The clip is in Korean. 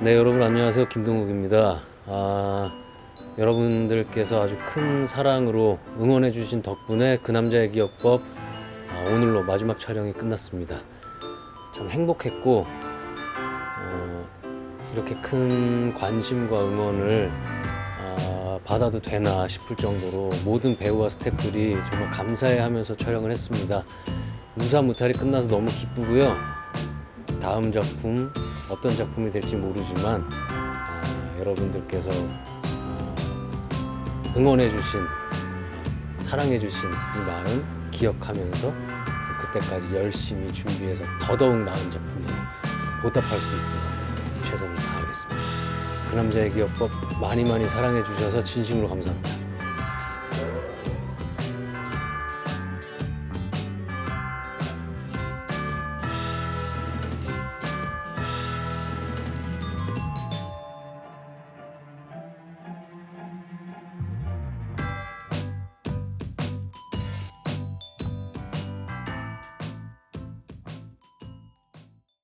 네, 여러분 안녕하세요. 김동욱입니다. 아, 여러분들께서 아주 큰 사랑으로 응원해 주신 덕분에 그 남자의 기억법 아, 오늘로 마지막 촬영이 끝났습니다. 참 행복했고 어, 이렇게 큰 관심과 응원을 아, 받아도 되나 싶을 정도로 모든 배우와 스태프들이 정말 감사해 하면서 촬영을 했습니다. 무사 무탈이 끝나서 너무 기쁘고요. 다음 작품 어떤 작품이 될지 모르지만 아, 여러분들께서 아, 응원해주신 아, 사랑해주신 이 마음 기억하면서 또 그때까지 열심히 준비해서 더더욱 나은 작품으로 보답할 수 있도록 최선을 다하겠습니다. 그 남자의 기억법 많이 많이 사랑해주셔서 진심으로 감사합니다.